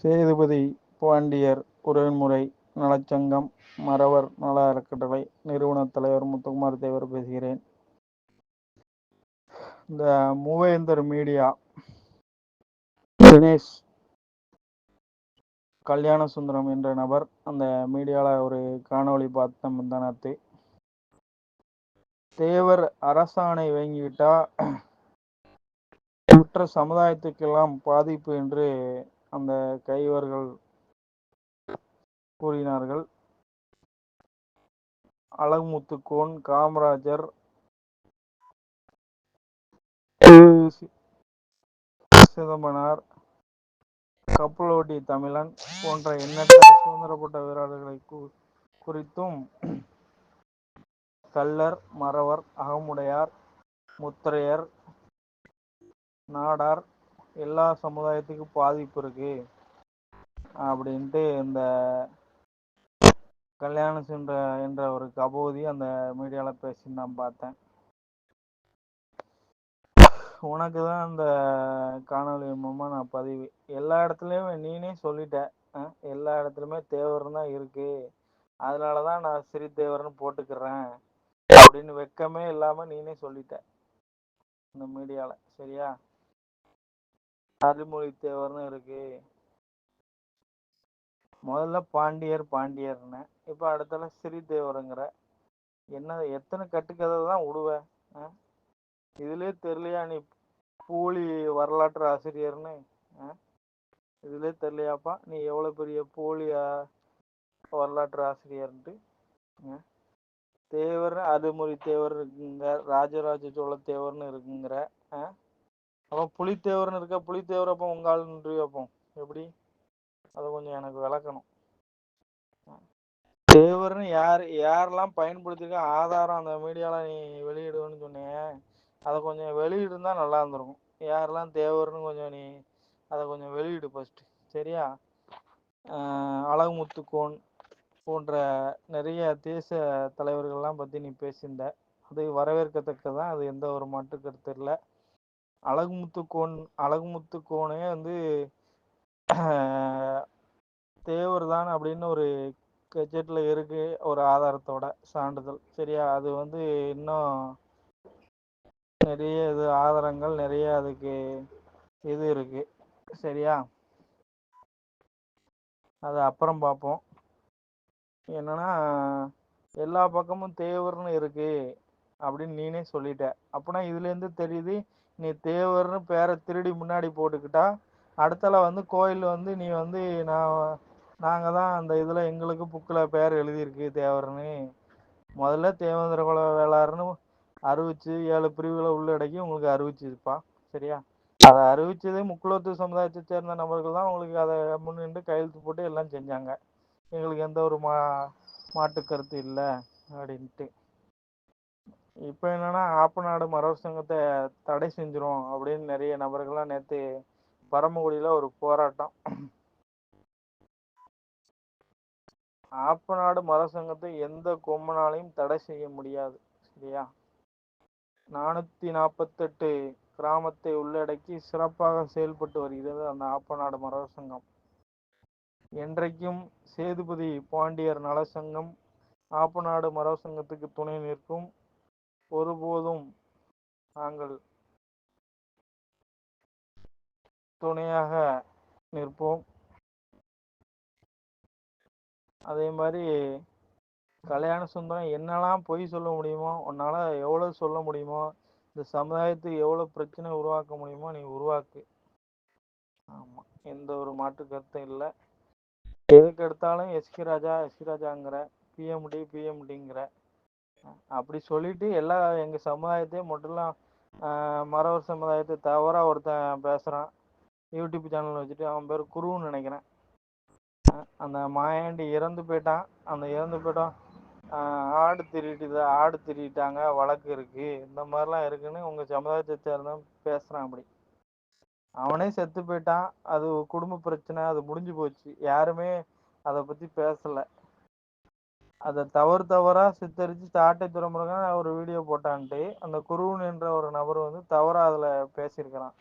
சேதுபதி பாண்டியர் உறவின்முறை நலச்சங்கம் மறவர் நல அறக்கட்டளை நிறுவனத் தலைவர் முத்துக்குமார் தேவர் பேசுகிறேன். இந்த மூவேந்தர் மீடியா தினேஷ் கல்யாண சுந்தரம் என்ற நபர் அந்த மீடியாவில் ஒரு காணொளி பார்த்த முந்தானத்து தேவர் அரசாணை வாங்கிவிட்டா மற்ற சமுதாயத்துக்கெல்லாம் பாதிப்பு என்று அந்த கைவர்கள் கூறினார்கள். அழகுமுத்துக்கோன் காமராஜர் சிதம்பனார் கப்பலோட்டி தமிழன் போன்ற எண்ணற்ற சுதந்திரப்பட்ட வீரர்களை குறித்தும் கள்ளர் மறவர் அகமுடையார் முத்திரையர் நாடார் எல்லா சமுதாயத்துக்கும் பாதிப்பு இருக்கு. அப்படின்ட்டு இந்த கல்யாணம் சென்ற என்ற ஒரு கபோதி அந்த மீடியாவில் பேசி நான் பார்த்தேன். உனக்கு தான் அந்த காணொலி மூலமாக நான் பதிவு. எல்லா இடத்துலையும் நீனே சொல்லிட்ட. எல்லா இடத்துலையுமே தேவர் தான் இருக்கு. அதனால தான் நான் சிறு தேவர்னு போட்டுக்கிறேன். அப்படின்னு வெக்கமே இல்லாமல் நீனே சொல்லிட்ட. இந்த மீடியாவில் சரியா? அருள்மொழி தேவர்னு இருக்கு. முதல்ல பாண்டியர் பாண்டியர்னு. இப்போ அடுத்தால சிறி தேவருங்கிற என்ன எத்தனை கட்டுக்கதை தான் விடுவேன் இதுலயே தெரியலையா நீ போலி வரலாற்று ஆசிரியர்னு? இதுலயே தெரியலையாப்பா? நீ எவ்வளோ பெரிய போலி வரலாற்று ஆசிரியர்ன்ட்டு? தேவர் அருள்மொழி தேவர் இருக்குங்க. ராஜராஜ சோழ தேவர்னு இருக்குங்கிற. அப்போ புலித்தேவர்னு இருக்க புலித்தேவர் அப்போ உங்க ஆளுன்று அப்போ எப்படி? அதை கொஞ்சம் எனக்கு விளக்கணும். தேவர்னு யார் யாரெல்லாம் பயன்படுத்திருக்க ஆதாரம் அந்த மீடியாவில் நீ வெளியிடுவேன்னு சொன்னீங்க அதை கொஞ்சம் வெளியிடுந்தா நல்லா இருந்திருக்கும். யாரெல்லாம் தேவர்னு கொஞ்சம் நீ அதை கொஞ்சம் வெளியிடு ஃபஸ்ட்டு சரியா? அழகுமுத்துக்கோன் போன்ற நிறைய தேச தலைவர்கள்லாம் பற்றி நீ பேசியிருந்த. அது வரவேற்கத்தக்கதான் அது எந்த ஒரு மாற்று கருத்து இல்லை. அழகுமுத்துக்கோன் அழகுமுத்துக்கோனே வந்து தேவர் தான் அப்படின்னு ஒரு கெஜெட்டில் இருக்கு ஒரு ஆதாரத்தோட சான்றிதழ். சரியா? அது வந்து இன்னும் நிறைய இது ஆதாரங்கள் நிறைய அதுக்கு இது இருக்கு. சரியா? அது அப்புறம் பார்ப்போம். என்னன்னா எல்லா பக்கமும் தேவர்னு இருக்கு அப்படின்னு நீனே சொல்லிட்ட. அப்படின்னா இதுலேருந்து தெரியுது நீ தேவர்னு பேரை திருடி முன்னாடி போட்டுக்கிட்டா அடுத்தல வந்து கோயில் வந்து நீ வந்து நான் நாங்கள் தான் அந்த இதில் எங்களுக்கு புக்கில் பேர் எழுதியிருக்கு தேவர்னு. முதல்ல தேவேந்திர குல வேளாறுன்னு அறிவிச்சு ஏழு பிரிவுகளை உள்ளடக்கி உங்களுக்கு அறிவிச்சிருப்பா சரியா? அதை அறிவிச்சதே முக்குலத்து சமுதாயத்தை சேர்ந்த நபர்கள் தான் உங்களுக்கு அதை முன்னின்று கையெழுத்து போட்டு எல்லாம் செஞ்சாங்க. எங்களுக்கு எந்த ஒரு மா மாட்டு கருத்து இல்லை அப்படின்ட்டு. இப்போ என்னன்னா ஆப்பநாடு மரவர் சங்கத்தை தடை செஞ்சிரும் அப்படின்னு நிறைய நபர்கள்லாம் நேற்று பரமக்குடியில் ஒரு போராட்டம். ஆப்பநாடு மரவர் சங்கத்தை எந்த கொம்பனாலையும் தடை செய்ய முடியாது சரியா? நானூற்றி நாற்பத்தெட்டு கிராமத்தை உள்ளடக்கி சிறப்பாக செயல்பட்டு வருகிறது அந்த ஆப்பநாடு மரவர் சங்கம். என்றைக்கும் சேதுபதி பாண்டியர் நலசங்கம் ஆப்பநாடு மரவர் சங்கத்துக்கு துணை நிற்கும் ஒருபோதும் நாங்கள் துணையாக நிற்போம். அதே மாதிரி கல்யாண சுந்தரம் என்னெல்லாம் பொய் சொல்ல முடியுமோ உன்னால் எவ்வளோ சொல்ல முடியுமோ இந்த சமுதாயத்துக்கு எவ்வளோ பிரச்சனை உருவாக்க முடியுமோ நீ உருவாக்கு. ஆமாம் எந்த ஒரு மாற்று கருத்தும் இல்லை. எதுக்கு எடுத்தாலும் எஸ்கி ராஜா எஸ்கி ராஜாங்கிற பிஎம்டி பிஎம்டிங்கிற அப்படி சொல்லிட்டு எல்லா எங்க சமுதாயத்தையும் மட்டும்லாம் மறவர் சமுதாயத்தை தவறா ஒருத்தன் பேசுறான். யூடியூப் சேனல் வச்சுட்டு அவன் பேர் குருன்னு நினைக்கிறேன். அந்த மாயாண்டி இறந்து போயிட்டான். அந்த இறந்து போயிட்டான் ஆடு திருட்டு ஆடு திருட்டாங்க வழக்கு இருக்கு. இந்த மாதிரிலாம் இருக்குன்னு உங்க சமுதாயத்தை சேர்ந்தவன் பேசுறான் அப்படி. அவனே செத்து போயிட்டான். அது குடும்ப பிரச்சனை அது முடிஞ்சு போச்சு. யாருமே அதை பத்தி பேசல. அதை தவறு தவறா சித்தரிச்சு தாட்டை துறமுருகன் ஒரு வீடியோ போட்டான்ட்டு அந்த குருவன் என்ற ஒரு நபர் வந்து தவறா அதுல பேசியிருக்கிறான்.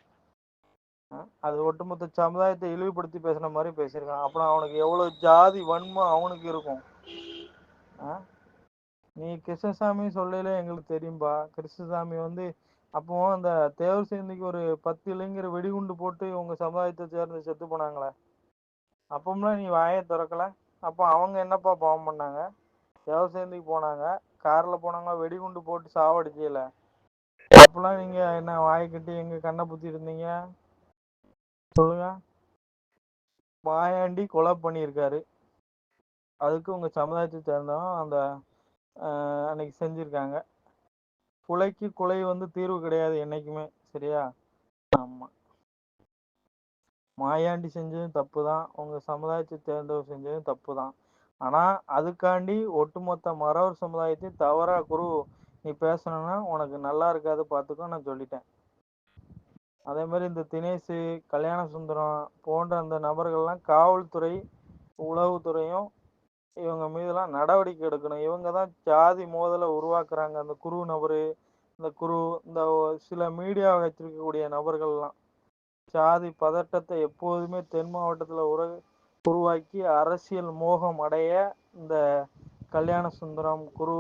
அது ஒட்டுமொத்த சமுதாயத்தை இழிவுபடுத்தி பேசுன மாதிரி பேசியிருக்கான் அப்புறம் அவனுக்கு எவ்வளவு ஜாதி வன்மோ அவனுக்கு இருக்கும். ஆ நீ கிருஷ்ணசாமி சொல்லல எங்களுக்கு தெரியும்பா. கிருஷ்ணசாமி வந்து அப்போ அந்த தேவர் சேனைக்கு ஒரு பத்து இளைஞர் வெடிகுண்டு போட்டு உங்க சமுதாயத்தை சேர்ந்து செத்து போனாங்களே. அப்பம்லாம் நீ வாயை திறக்கல. அப்போ அவங்க என்னப்பா பாவம் பண்ணாங்க? தேவசேனைக்கு போனாங்க. கார்ல போனாங்க வெடிகுண்டு போட்டு சாவடிச்சீல அப்பெல்லாம் நீங்க என்ன வாய்க்கட்டி கட்டி எங்க புத்தி இருந்தீங்க? சொல்லுங்க. மாயாண்டி கொலை பண்ணியிருக்காரு. அதுக்கு உங்க சமுதாயத்தை சேர்ந்தவன் அந்த அன்னைக்கு செஞ்சிருக்காங்க. குலைக்கு குலை வந்து தீர்வு கிடையாது என்னைக்குமே சரியா? ஆமா. மாயாண்டி செஞ்சதும் தப்பு தான் உங்க சமுதாயத்தை சமுதாயத்த செஞ்சதும் தப்பு தான் ஆனா அதுக்காண்டி ஒட்டுமொத்த மறவர் சமுதாயத்தை தவறா குரு நீ பேசணும்னா உனக்கு நல்லா இருக்காது பாத்துக்கோ நான் சொல்லிட்டேன். அதே மாதிரி இந்த தினேஷு கல்யாண சுந்தரம் போன்ற அந்த நபர்கள்லாம் காவல்துறை உளவுத்துறையும் இவங்க மீதெல்லாம் நடவடிக்கை எடுக்கணும். இவங்க தான் ஜாதி மோதல உருவாக்குறாங்க. அந்த குரு நபரு இந்த குரு இந்த சில மீடியா வச்சிருக்கக்கூடிய நபர்கள்லாம் ஜாதி பதட்டத்தை எப்போதுமே தென் மாவட்டத்துல உற உருவாக்கி அரசியல் மோகம் அடைய இந்த கல்யாண சுந்தரம் குரு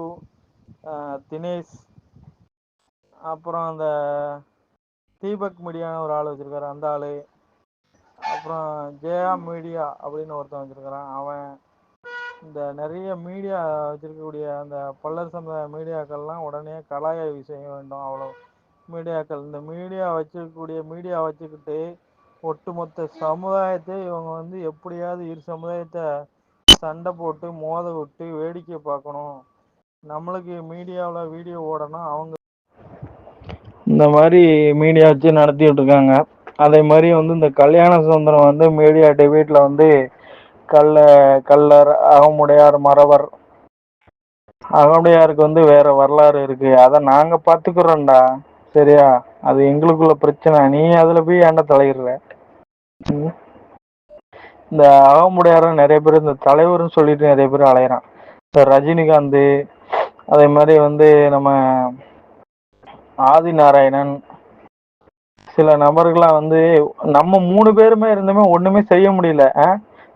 தினேஷ் அப்புறம் அந்த தீபக் மீடியான்னு ஒரு ஆள் வச்சிருக்காரு அந்த ஆளு. அப்புறம் ஜெயா மீடியா அப்படின்னு ஒருத்தன் வச்சிருக்கிறான். அவன் இந்த நிறைய மீடியா வச்சிருக்கக்கூடிய அந்த பல்லர் சமுதாய மீடியாக்கள்லாம் உடனே கலாய செய்ய வேண்டும். அவ்வளோ மீடியாக்கள். இந்த மீடியா வச்சிருக்கக்கூடிய மீடியா வச்சுக்கிட்டு ஒட்டுமொத்த சமுதாயத்தை இவங்க வந்து எப்படியாவது இரு சமுதாயத்தை சண்டை போட்டு மோத விட்டு வேடிக்கை பார்க்கணும். நம்மளுக்கு மீடியாவில் வீடியோ ஓடணும் அவங்க இந்த மாதிரி மீடியா வச்சு நடத்திட்ருக்காங்க அதே மாதிரி வந்து இந்த கல்யாண சுதந்திரம் வந்து மீடியா டிபேட்ல வந்து கல்ல கல்லர் அகமுடையார் மறவர் அகமுடையாருக்கு வந்து வேற வரலாறு இருக்கு. அதை நாங்க பாத்துக்கிறோம்டா சரியா? அது எங்களுக்குள்ள பிரச்சனை. நீ அதுல போய் ஏன்டா தலையிடுற? இந்த அகமுடையாரு நிறைய பேர் இந்த தலைவர்னு சொல்லிட்டு நிறைய பேர் அலையிறான். இந்த ரஜினிகாந்து அதே மாதிரி வந்து நம்ம ஆதி நாராயணன் சில நபர்களா வந்து நம்ம மூணு பேருமே இருந்துமே ஒண்ணுமே செய்ய முடியல.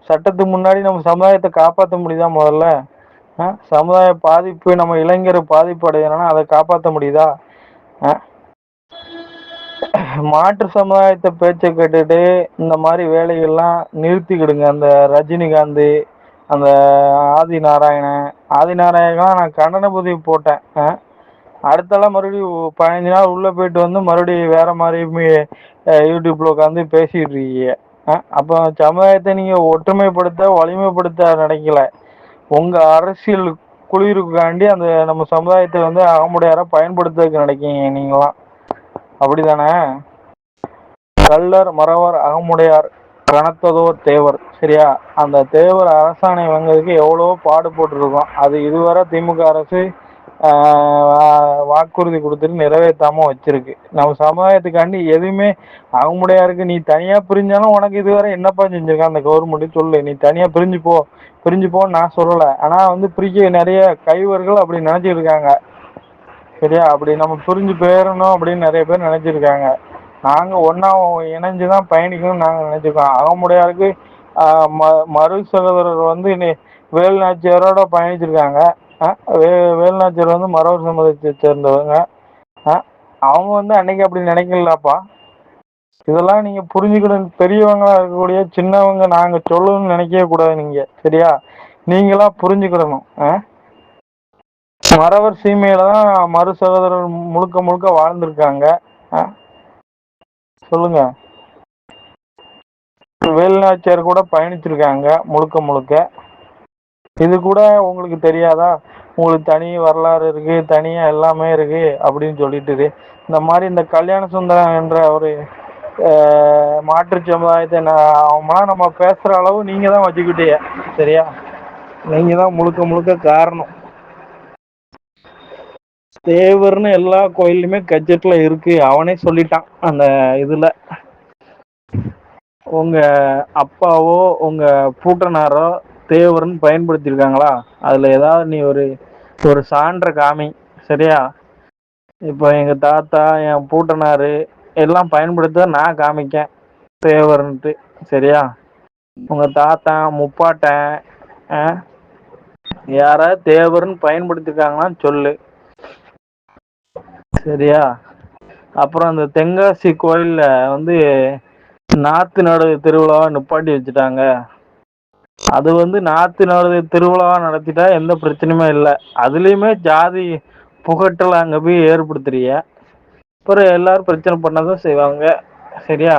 சட்டத்துக்கு முன்னாடி நம்ம சமுதாயத்தை காப்பாற்ற முடியுதா முதல்ல? சமுதாய பாதிப்பு நம்ம இளைஞர் பாதிப்பு அடையணும்னா அதை காப்பாற்ற முடியுதா? அ மாற்று சமுதாயத்தை பேச்ச கேட்டுட்டு இந்த மாதிரி வேலைகள்லாம் நிறுத்திக்கிடுங்க. அந்த ரஜினிகாந்து அந்த ஆதி நாராயணன் ஆதி நாராயணா நான் கண்டன பதிவு போட்டேன். அடுத்தெல்லாம் மறுபடியும் பதினஞ்சு நாள் உள்ளே போயிட்டு வந்து மறுபடியும் வேற மாதிரியுமே யூடியூப்ல உக்காந்து பேசிட்டு இருக்கீங்க. அப்போ சமுதாயத்தை நீங்கள் நீங்க ஒற்றுமைப்படுத்த வலிமைப்படுத்த நினைக்கல. உங்க அரசியல் குளிருக்காண்டி அந்த நம்ம சமுதாயத்தை வந்து அகமுடையார பயன்படுத்துறதுக்கு நினைக்கீங்க நீங்களாம் அப்படிதானே? கள்ளர் மறவர் அகமுடையார் கணத்ததோர் தேவர். சரியா? அந்த தேவர் அரசாணை வாங்கிறதுக்கு எவ்வளோ பாடு போட்ருக்கோ அது இதுவரை திமுக அரசு வாக்குறுதி கொடுத்துட்டு நிறைவேற்றாமல் வச்சிருக்கு. நம்ம சமுதாயத்துக்காண்டி எதுவுமே அகமுடையாருக்கு நீ தனியா பிரிஞ்சாலும் உனக்கு இதுவரை என்னப்பா செஞ்சிருக்கா? அந்த கவர்மெண்ட் சொல்லு. நீ தனியா பிரிஞ்சு போ. பிரிஞ்சு போன்னு நான் சொல்லலை. ஆனா வந்து பிரிக்க நிறைய கைவர்கள் அப்படி நினச்சிட்டு இருக்காங்க. சரியா? அப்படி நம்ம புரிஞ்சு போயிடணும் அப்படின்னு நிறைய பேர் நினைச்சிருக்காங்க. நாங்க ஒன்னா தான் பயணிக்கணும்னு நாங்க நினைச்சிருக்கோம். அகமுடையாருக்கு ம மறு சகோதரர் வந்து இனி வேலுநாச்சியாரோட பயணிச்சிருக்காங்க. அ வே வேலுநாச்சியார் வந்து மரவர் சமூகத்தை சேர்ந்தவங்க. அவங்க வந்து அன்னைக்கு அப்படி நினைக்கலப்பா. இதெல்லாம் நீங்க புரிஞ்சுக்கணும். பெரியவங்களா இருக்கக்கூடிய சின்னவங்க நாங்க சொல்லணும்னு நினைக்கவே கூடாது நீங்க. சரியா? நீங்களா புரிஞ்சுக்கிடணும் ஆஹ் மறவர் சீமையில தான் மறு சகோதரர் முழுக்க முழுக்க வாழ்ந்திருக்காங்க. சொல்லுங்க. வேலுநாச்சியார் கூட பயணிச்சிருக்காங்க முழுக்க முழுக்க. இது கூட உங்களுக்கு தெரியாதா? உங்களுக்கு தனி வரலாறு இருக்கு தனியா எல்லாமே இருக்கு அப்படின்னு சொல்லிட்டு இந்த மாதிரி இந்த கல்யாண சுந்தரம் என்ற ஒரு மாற்று சமுதாயத்தை அவங்களாம் நம்ம பேசுற அளவு நீங்க தான் வச்சுக்கிட்டீங்க. சரியா? நீங்க தான் முழுக்க முழுக்க காரணம். தேவர்னு எல்லா கோயிலுமே கட்ஜெட்ல இருக்கு. அவனே சொல்லிட்டான் அந்த இதுல. உங்க அப்பாவோ உங்க பூட்டனாரோ தேவர்னு பயன்படுத்தியிருக்காங்களா? அதுல ஏதாவது நீ ஒரு ஒரு சான்ற காமி சரியா? இப்போ எங்க தாத்தா என் பூட்டனாரு எல்லாம் பயன்படுத்த நான் காமிக்கேன். தேவர்ன்ட்டு சரியா? உங்க தாத்தா முப்பாட்டன் யாராவது தேவர்னு பயன்படுத்திருக்காங்களான்னு சொல்லு. சரியா? அப்புறம் அந்த தென்காசி கோயில்ல வந்து நாத்து நடுவு திருவிழாவ நிப்பாட்டி வச்சுட்டாங்க. அது வந்து நாத்து நடுவு திருவிழாவா நடத்திட்டா எந்த பிரச்சனையுமே இல்லை. அதுலயுமே ஜாதி புகட்டல அங்க போய் ஏற்படுத்துறிய. அப்புறம் எல்லாரும் பிரச்சனை பண்ணதான் செய்வாங்க. சரியா?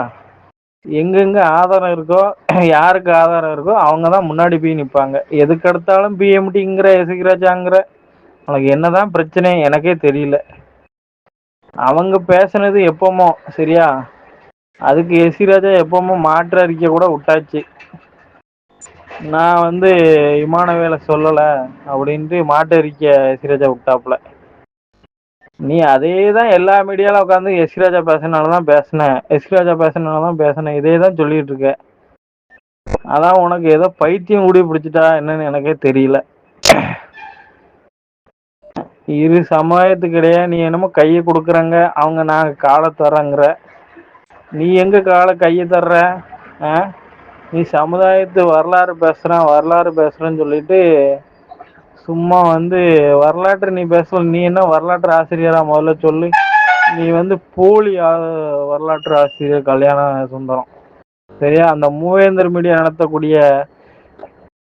எங்கெங்க ஆதாரம் இருக்கோ யாருக்கு ஆதாரம் இருக்கோ அவங்க தான் முன்னாடி போய் நிப்பாங்க. எதுக்கெடுத்தாலும் பிஎம்டிங்கிற எசுகிராஜாங்கிற உனக்கு என்னதான் பிரச்சனை எனக்கே தெரியல. அவங்க பேசுனது எப்பமோ சரியா? அதுக்கு எஸ் ராஜா எப்பமோ மாற்று அறிக்கை கூட விட்டாச்சு. நான் வந்து விமான வேலை சொல்லல அப்படின்ட்டு மாட்டு அறிக்கை எஸ் ராஜா விட்டாப்புல. நீ அதே தான் எல்லா மீடியால உட்காந்து எஸ் ராஜா பேசனாலதான் பேசினேன் எஸ் ராஜா பேசனாலதான் பேசுனேன் இதேதான் சொல்லிட்டு இருக்க அதான் உனக்கு ஏதோ பைத்தியம் கூடி பிடிச்சிட்டா என்னன்னு எனக்கே தெரியல. இரு சமுதாயத்துக்கிடையே நீ என்னமோ கையை கொடுக்குறங்க அவங்க நாங்கள் காலை தர்றங்கிற. நீ எங்க காலை கையை தர்ற? ஆ? நீ சமுதாயத்து வரலாறு பேசுகிறேன் வரலாறு பேசுகிறேன்னு சொல்லிட்டு சும்மா வந்து வரலாற்று நீ பேசல நீ என்ன வரலாற்று ஆசிரியரா முதல்ல சொல்லு. நீ வந்து போலி வரலாற்று ஆசிரியர் கல்யாண சுந்தரம். சரியா? அந்த மூவேந்தர் மீடியா நடத்தக்கூடிய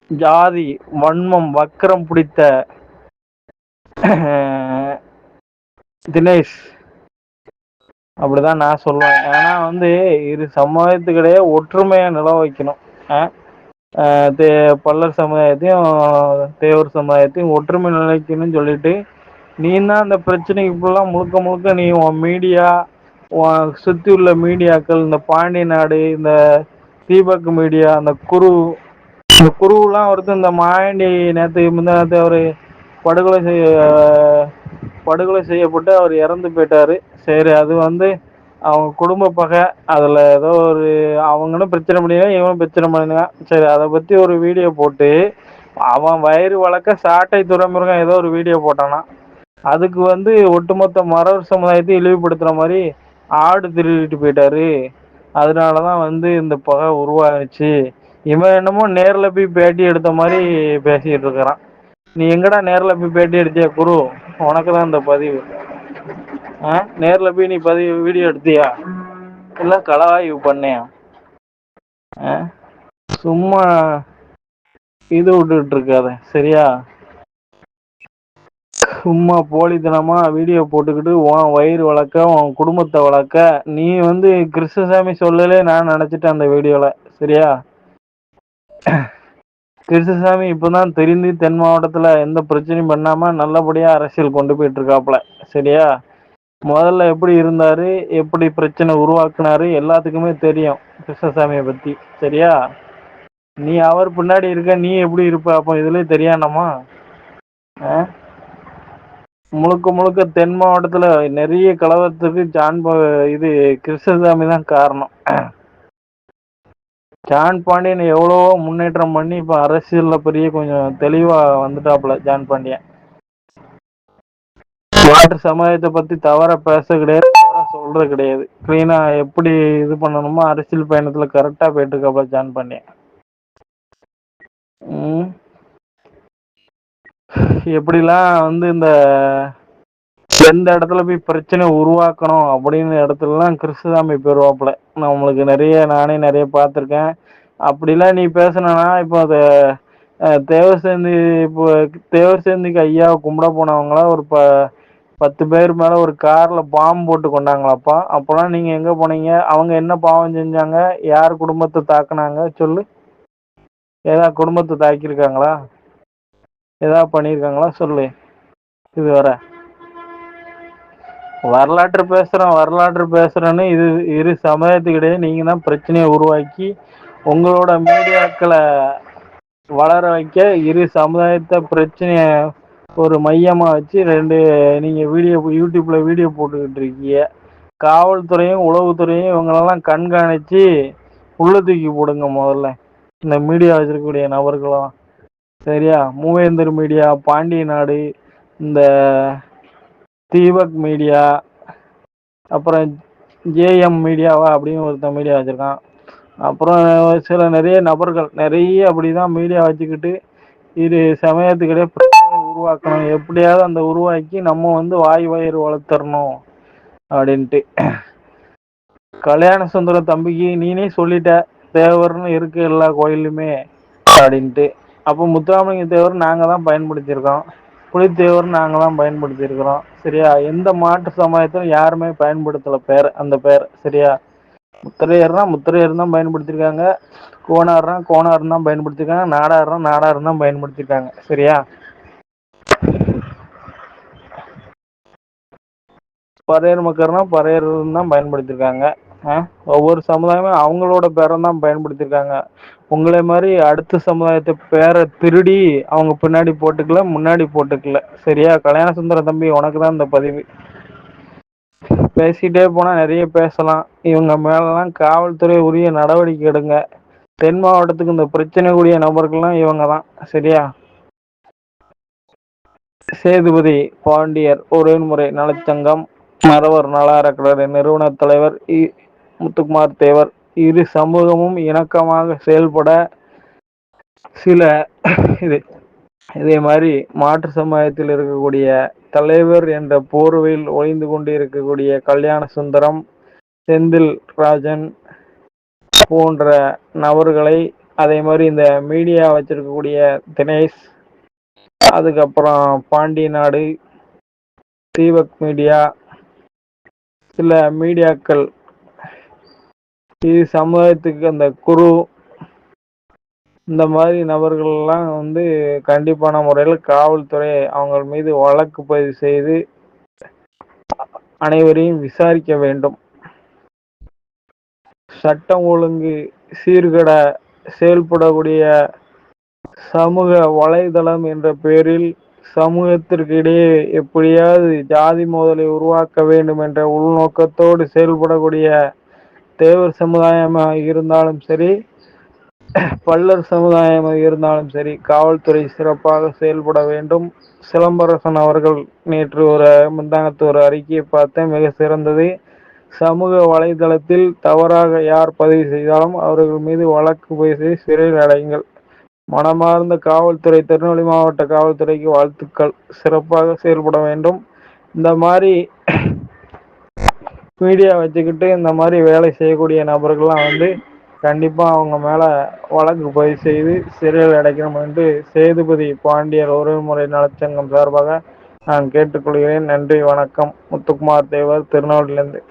ஜாதி வன்மம் வக்கரம் பிடித்த தினேஷ். அப்படிதான் நான் சொல்லுவேன். ஏன்னா வந்து இரு சமுதாயத்துக்கிடையே ஒற்றுமையை நில வைக்கணும். தே பல்லர் சமுதாயத்தையும் தேவர் சமுதாயத்தையும் ஒற்றுமை நிலைக்கணும்னு சொல்லிட்டு நீ தான் அந்த பிரச்சனைக்கு ஃபுல்லாம் முழுக்க முழுக்க நீ உன் மீடியா உன் சுத்தி உள்ள மீடியாக்கள் இந்த பாண்டிய நாடு இந்த தீபக் மீடியா அந்த குரு இந்த குருலாம் ஒருத்தர் இந்த மாயண்டி நேற்று முந்தா நேற்று அவர் படுகொலை செய்ய படுகொலை செய்யப்பட்டு அவர் இறந்து போயிட்டாரு. சரி அது வந்து அவங்க குடும்ப பகை. அதில் ஏதோ ஒரு அவங்களும் பிரச்சனை பண்ணினா இவனும் பிரச்சனை பண்ணினா சரி அதை பற்றி ஒரு வீடியோ போட்டு அவன் வயிறு வளர்க்க சாட்டை துறைமுருகன் ஏதோ ஒரு வீடியோ போட்டானா. அதுக்கு வந்து ஒட்டுமொத்த மரவர் சமுதாயத்தை இழிவுபடுத்துகிற மாதிரி ஆடு திருடிட்டு போயிட்டாரு. அதனால தான் வந்து இந்த பகை உருவாச்சு இவன் என்னமோ நேரில் போய் பேட்டி எடுத்த மாதிரி பேசிகிட்டு இருக்கிறான். நீ எங்கடா நேரில் போய் பேட்டி எடுத்தியா? குரு உனக்கு தான் இந்த பதிவு. ஆ? நேரில் போய் நீ பதிவு வீடியோ எடுத்தியா? இல்லை கலவாய்வு பண்ணியா? ஆ? சும்மா இது விட்டுட்டு இருக்காத சரியா? சும்மா போலித்தனமா வீடியோ போட்டுக்கிட்டு உன் வயிறு வளர்க்க உன் குடும்பத்தை வளர்க்க நீ வந்து கிருஷ்ணசாமி சொல்லலே நான் நினச்சிட்டேன் அந்த வீடியோவில் சரியா? கிருஷ்ணசாமி இப்பதான் தெரிந்து தென் மாவட்டத்துல எந்த பிரச்சனையும் பண்ணாம நல்லபடியா அரசியல் கொண்டு போயிட்டு இருக்காப்ல சரியா? முதல்ல எப்படி இருந்தாரு? எப்படி பிரச்சனை உருவாக்குனாரு? எல்லாத்துக்குமே தெரியும் கிருஷ்ணசாமியை பத்தி. சரியா? நீ அவர் பின்னாடி இருக்க நீ எப்படி இருப்ப? அப்போ இதுல தெரியானமா ஆ? முழுக்க முழுக்க தென் மாவட்டத்துல நிறைய கலவரத்துக்கு ஜான் இது கிருஷ்ணசாமி தான் காரணம். ஜான் பாண்டியன் எவ்வளவோ முன்னேற்றம் பண்ணி இப்போ அரசியல்ல பெரிய கொஞ்சம் தெளிவா வந்துட்டாப்புல ஜான் பாண்டியன். மாற்று சமுதாயத்தை பத்தி தவற பேச கிடையாது தவற சொல்றது கிடையாது. கிளீனா எப்படி இது பண்ணணுமோ அரசியல் பயணத்தில் கரெக்டா போயிட்டு இருக்காப்ல ஜான் பாண்டியன். எப்படிலாம் வந்து இந்த எந்த இடத்துல போய் பிரச்சனை உருவாக்கணும் அப்படின்னு இடத்துலலாம் கிருஷ்ணசாமி பெறுவாப்புல. நம்மளுக்கு நிறைய நானே நிறைய பார்த்துருக்கேன். அப்படிலாம் நீ பேசுனா இப்போ அதை தேவசேந்தி இப்போ தேவசேந்திக்கு ஐயாவை கும்பிட போனவங்களாம் ஒரு ப பத்து பேர் மேலே ஒரு காரில் பாம்பு போட்டு கொண்டாங்களாப்பா? அப்போலாம் நீங்கள் எங்கே போனீங்க? அவங்க என்ன பாவம் செஞ்சாங்க? யார் குடும்பத்தை தாக்குனாங்க? சொல்லு. ஏதா குடும்பத்தை தாக்கியிருக்காங்களா? ஏதா பண்ணியிருக்காங்களா? சொல்லு. இது வர வரலாற்று பேசுகிறோம் வரலாற்று பேசுகிறேன்னு இது இரு சமயத்துக்கிடையே நீங்கள் தான் பிரச்சனையை உருவாக்கி உங்களோட மீடியாக்களை வளர வைக்க இரு சமுதாயத்தை பிரச்சனைய ஒரு மையமாக வச்சு ரெண்டு நீங்கள் வீடியோ யூடியூப்பில் வீடியோ போட்டுக்கிட்டு இருக்கீங்க. காவல்துறையும் உளவுத்துறையும் இவங்களெல்லாம் கண்காணித்து உள்ள தூக்கி போடுங்க முதல்ல. இந்த மீடியா வச்சிருக்கக்கூடிய நபர்களும் சரியா? மூவேந்தர் மீடியா பாண்டிய நாடு இந்த தீபக் மீடியா அப்புறம் ஜேஎம் மீடியாவா அப்படின்னு ஒருத்தன் மீடியா வச்சுருக்கான். அப்புறம் சில நிறைய நபர்கள் நிறைய அப்படி தான் மீடியா வச்சுக்கிட்டு இது சமயத்துக்கிடையே பிரச்சனை உருவாக்கணும். எப்படியாவது அந்த உருவாக்கி நம்ம வந்து வாய் வயிறு வளர்த்தரணும் அப்படின்ட்டு. கல்யாண சுந்தரம் தம்பிக்கு நீனே சொல்லிட்ட தேவர்னு இருக்கு எல்லா கோயிலுமே அப்படின்ட்டு. அப்போ முத்துராமலிங்க தேவர் நாங்கள் தான் பயன்படுத்தியிருக்கோம். புலித்தேவர் நாங்க தான் பயன்படுத்தியிருக்கிறோம். சரியா? எந்த மாற்று சமுதாயத்திலும் யாருமே பயன்படுத்தல பேர் அந்த பேர். சரியா? முத்திரையர்னா முத்திரையர் தான் பயன்படுத்தியிருக்காங்க. கோணார்னா கோணார் தான் பயன்படுத்தியிருக்காங்க. நாடார்னா நாடார் தான் பயன்படுத்தியிருக்காங்க. சரியா? பறையர் மக்கள்னா பறையர் தான் பயன்படுத்தியிருக்காங்க. ஒவ்வொரு சமுதாயமும் அவங்களோட பேரை தான் பயன்படுத்தியிருக்காங்க. உங்களை மாதிரி அடுத்த சமுதாயத்தை பேரை திருடி அவங்க பின்னாடி போட்டுக்கல முன்னாடி போட்டுக்கல. சரியா? கல்யாண சுந்தர தம்பி உனக்கு தான் இந்த பதிவு. பேசிட்டே போனா நிறைய பேசலாம். இவங்க மேலலாம் காவல்துறை உரிய நடவடிக்கை எடுங்க. தென் மாவட்டத்துக்கு இந்த பிரச்சனை கூடிய நபர்கள்லாம் இவங்க தான். சரியா? சேதுபதி பாண்டியர் ஒருமுறை நலச்சங்கம் மரவர் நல அறக்கட்டளை நிறுவன தலைவர் இ முத்துக்குமார் தேவர் இரு சமூகமும் இணக்கமாக செயல்பட சில இது இதே மாதிரி மாற்று சமுதாயத்தில் இருக்கக்கூடிய தலைவர் என்ற போர்வையில் ஒளிந்து கொண்டு இருக்கக்கூடிய கல்யாண சுந்தரம் செந்தில் ராஜன் போன்ற நபர்களை அதே மாதிரி இந்த மீடியா வச்சிருக்கக்கூடிய தினேஷ் அதுக்கப்புறம் பாண்டி நாடு தீபக் மீடியா சில மீடியாக்கள் இது சமுதாயத்துக்கு அந்த குரு இந்த மாதிரி நபர்கள்லாம் வந்து கண்டிப்பான முறையில் காவல்துறை அவங்க மீது வழக்கு பதிவு செய்து அனைவரையும் விசாரிக்க வேண்டும். சட்டம் ஒழுங்கு சீர்கட செயல்படக்கூடிய சமூக வலைதளம் என்ற பெயரில் சமூகத்திற்கு இடையே எப்படியாவது ஜாதி மோதலை உருவாக்க வேண்டும் என்ற உள்நோக்கத்தோடு செயல்படக்கூடிய தேவர் சமுதாயமாக இருந்தாலும் சரி பல்லர் சமுதாயமாக இருந்தாலும் சரி காவல்துறை சிறப்பாக செயல்பட வேண்டும். சிலம்பரசன் அவர்கள் நேற்று ஒரு முந்தானத்து ஒரு அறிக்கையை பார்த்தேன் மிக சிறந்தது. சமூக வலைதளத்தில் தவறாக யார் பதிவு செய்தாலும் அவர்கள் மீது வழக்கு பேசி சிறையில் அடையுங்கள். மனமார்ந்த காவல்துறை திருநெல்வேலி மாவட்ட காவல்துறைக்கு வாழ்த்துக்கள். சிறப்பாக செயல்பட வேண்டும். இந்த மாதிரி மீடியா வச்சுக்கிட்டு இந்த மாதிரி வேலை செய்யக்கூடிய நபர்கள்லாம் வந்து கண்டிப்பாக அவங்க மேலே வழக்கு பதிவு செய்து சிறையில் அடைக்கணும் என்று சேதுபதி பாண்டியர் உறவுமுறை நலச்சங்கம் சார்பாக நான் கேட்டுக்கொள்கிறேன். நன்றி வணக்கம். முத்துக்குமார் தேவர் திருநெல்வேலியிலேருந்து.